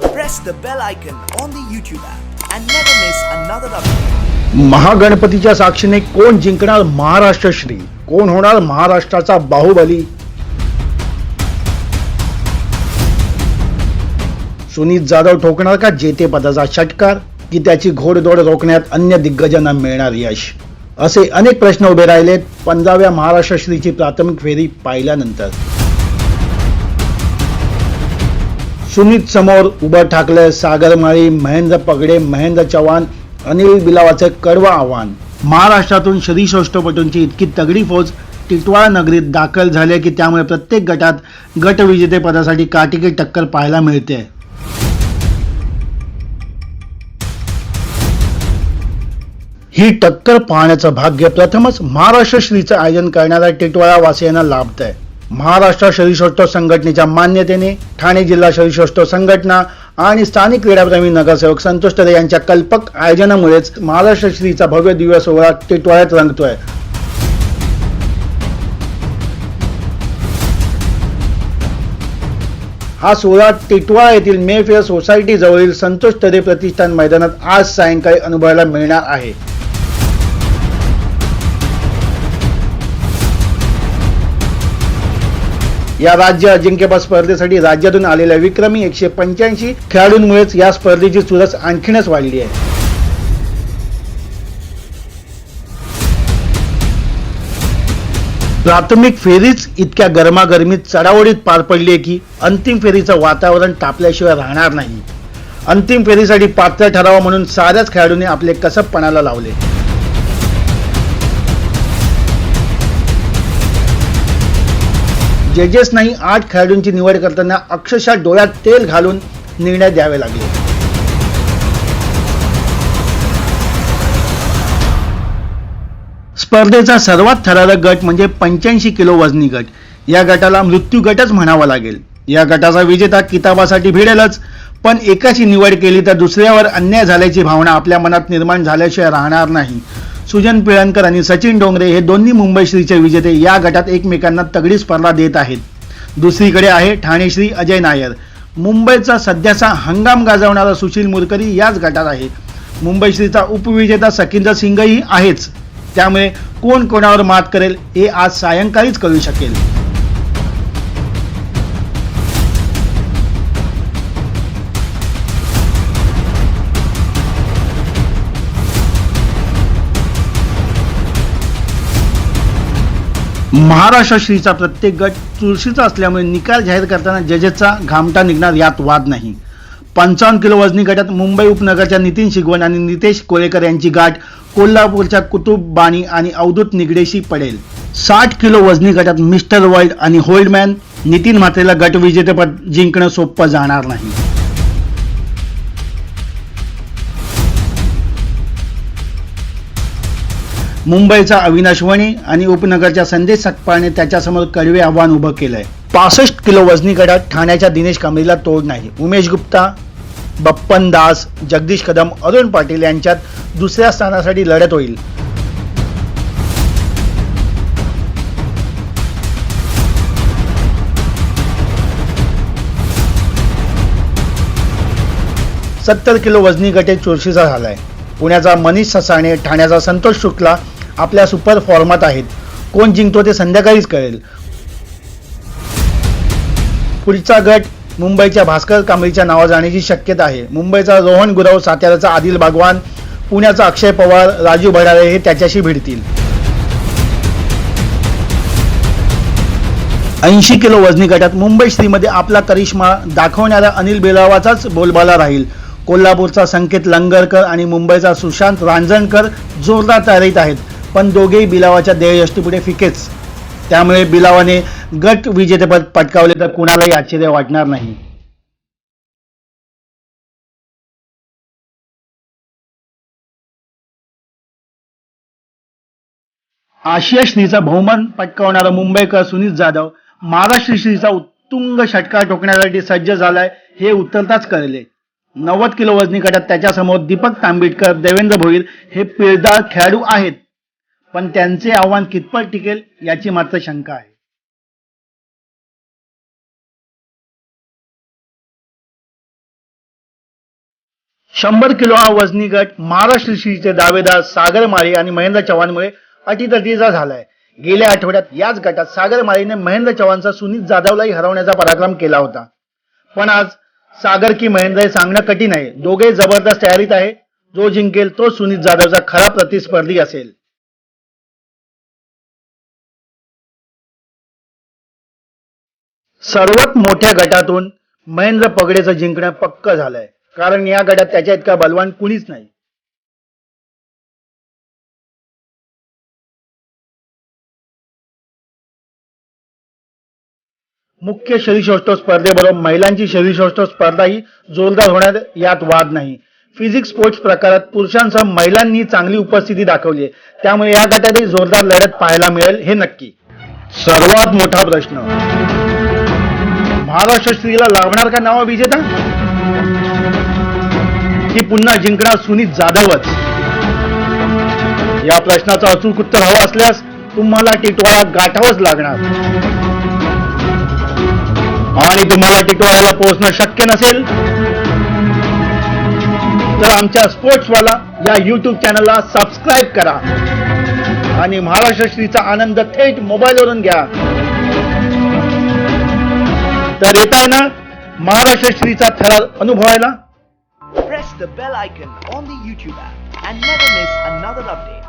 press the bell icon on the YouTube app and never miss another update. महागणपतीच्या साक्षीने कोण जिंकणार महाराष्ट्र श्री? कोण होणार महाराष्ट्राचा बाहुबली? सुनीत जाधव ठोकणार का जेतेपदाचा षटकार? की त्याची घोडदोड रोखण्यात अन्य दिग्गजांना मिळणार यश? असे अनेक प्रश्न उभे राहिलेत पंधराव्या महाराष्ट्र श्रीची प्राथमिक फेरी पाहिल्यानंतर. सुनीत समोर उभं ठाकलं सागर माळी महेंद्र पगडे महेंद्र चव्हाण अनिल बिलावाचं कडवं आव्हान. महाराष्ट्रातून शरीरसौष्ठवपटूंची इतकी तगडी फौज टिटवाळा नगरीत दाखल झाली की त्यामुळे प्रत्येक गटात गटविजेतेपदासाठी काटिकी टक्कर पाहायला मिळते ही टक्कर पाहण्याचं भाग्य प्रथमच महाराष्ट्र श्रीचं आयोजन करणाऱ्या टिटवाळा वासियांना लाभत आहे महाराष्ट्र शरीरसौष्ठव संघटनेच्या मान्यतेने ठाणे जिल्हा शरीरसौष्ठव संघटना आणि स्थानिक क्रीडाप्रेमी नगरसेवक संतोष तरे यांच्या कल्पक आयोजनामुळेच महाराष्ट्र श्रीचा भव्य दिव्य सोहळा टिटवाळ्यात रंगतोय. हा सोहळा टिटवाळा येथील मेफेअर सोसायटी जवळील संतोष तरे प्रतिष्ठान मैदानात आज सायंकाळी अनुभवायला मिळणार आहे. या राज्य अजिंक्यपद स्पर्धेसाठी राज्यातून आलेल्या विक्रमी एकशे पंच्याऐंशी खेळाडूंमुळेच या स्पर्धेची चुरस आणखीनच वाढली आहे. प्राथमिक फेरीच इतक्या गरमागरमीत चढावडीत पार पडली आहे की अंतिम फेरीचं वातावरण तापल्याशिवाय राहणार नाही. अंतिम फेरीसाठी पात्र ठरावा म्हणून साऱ्याच खेळाडूंनी आपले कसबपणाला लावले. जजेस नाही आठ खेळाडूंची निवड करताना अक्षरशः डोळ्यात तेल घालून निर्णय द्यावे लागले. स्पर्धेचा सर्वात थरारक गट म्हणजे पंच्याऐंशी किलो वजनी गट. या गटाला मृत्यू गटच म्हणावा लागेल. या गटाचा विजेता किताबासाठी भिडेलच पण एकाची निवड केली तर दुसऱ्यावर अन्याय झाल्याची भावना आपल्या मनात निर्माण झाल्याशिवाय राहणार नाही. सुजन पिळणकर आणि सचिन डोंगरे हे दोन्ही मुंबई श्रीचे विजेते या गटात एकमेकांना तगडी स्पर्धा देत आहेत. दुसरीकडे आहे ठाणे श्री अजय नायर. मुंबईचा सध्याचा हंगाम गाजवणारा सुशील मुरकरी याच गटात आहे. मुंबई श्रीचा उपविजेता सकिंदर सिंगही आहेच. त्यामुळे कोण कोणावर मात करेल हे आज सायंकाळीच कळू शकेल. महाराष्ट्र श्रीचा प्रत्येक गट तुळशीचा असल्यामुळे निकाल जाहीर करताना जजेसचा घामटा निघणार यात वाद नाही. पंचावन्न किलो वजनी गटात मुंबई उपनगरच्या नितीन शिगवण आणि नितेश कोळेकर यांची गाठ कोल्हापूरच्या कुतुब बाणी आणि अवधूत निगडेशी पडेल. साठ किलो वजनी गटात मिस्टर वर्ल्ड आणि होल्डमॅन नितीन म्हात्रेला गट विजेतेपद जिंकणं सोपं जाणार नाही. मुंबईचा अविनाश वणी आणि उपनगरच्या संदेश सकपाळने त्याच्यासमोर कडवे आव्हान उभं केलंय. पासष्ट किलो वजनी गटात ठाण्याच्या दिनेश कांबळीला तोड नाही. उमेश गुप्ता बप्पन दास जगदीश कदम अरुण पाटील यांच्यात दुसऱ्या स्थानासाठी लढत होईल. सत्तर किलो वजनी गटे चुरशीचा झालाय. पुण्याचा मनीष ससाणे ठाण्याचा संतोष शुक्ला आपल्या सुपर फॉर्मात आहेत. कोण जिंकतो ते संध्याकाळीच कळेल. पुढचा गट मुंबईच्या भास्कर कांबळीच्या नावा जाण्याची शक्यता आहे. मुंबईचा रोहन गुरव साताऱ्याचा आदिल बागवान पुण्याचा अक्षय पवार राजू भडाळे हे त्याच्याशी भिडतील. ऐंशी किलो वजनी गटात मुंबई श्रीमध्ये आपला करिश्मा दाखवणाऱ्या अनिल बेलावाचाच बोलबाला राहील. कोल्हापूरचा संकेत लंगरकर आणि मुंबईचा सुशांत रांजणकर जोरदार तयारीत आहेत. पण दोघेही बिलावाच्या देयष्टीपुढे फिकेच. त्यामुळे बिलावाने गट विजेतेपद पटकावले तर कुणालाही आश्चर्य वाटणार नाही. आशिया श्रीचा बहुमान पटकावणारा मुंबईकर सुनील जाधव महाराष्ट्र श्रीचा उत्तुंग षटकार ठोकण्यासाठी सज्ज झालाय हे उतरताच कळले. नव्वद किलो वजनी गटात त्याच्यासमोर दीपक तांबिटकर देवेंद्र भोईर हे पिळदार खेळाडू आहेत. पण त्यांचे आव्हान कितपत टिकेल याची मात्र शंका आहे. शंभर किलो हा वजनी गट महाराष्ट्र श्रीचे दावेदार सागर माळी आणि महेंद्र चव्हाणमुळे अटीतटीचा झालाय. गेल्या आठवड्यात याच गटात सागर माळीने महेंद्र चव्हाणचा सुनीत जाधवलाही हरवण्याचा पराक्रम केला होता. पण आज सागर की महेंद्र हे सांगणं कठीण आहे. दोघे जबरदस्त तयारीत आहे. जो जिंकेल तो सुनीत जाधवचा खरा प्रतिस्पर्धी असेल. सर्वात मोठ्या गटातून महेंद्र पगडेचं जिंकणं पक्क झालंय. कारण या गटात त्याच्या इतका बलवान कुणीच नाही. मुख्य शरीरशौष्ठव स्पर्धेबरोबर महिलांची शरीरशौष्ठव स्पर्धा ही जोरदार होण्यात यात वाद नाही. फिजिक्स स्पोर्ट्स प्रकारात पुरुषांसह महिलांनी चांगली उपस्थिती दाखवली आहे त्यामुळे या गटातही जोरदार लढत पाहायला मिळेल हे नक्की. सर्वात मोठा प्रश्न. महाराष्ट्र स्त्रीला लावणार का नावा विजेता? की पुन्हा जिंकणार सुनीत जाधवच? या प्रश्नाचं अचूक उत्तर हवं असल्यास तुम्हाला टिटवाळा गाठावंच लागणार. आणि तुम्हाला टिटवाळ्याला पोहोचणं शक्य नसेल तर आमच्या स्पोर्ट्सवाला या यूट्यूब चॅनलला सबस्क्राईब करा. आणि महाराष्ट्र श्रीचा आनंद थेट मोबाईलवरून घ्या. तर येताना ना महाराष्ट्र श्रीचा थरा अनुभवायला press the bell icon on the YouTube app and never miss another update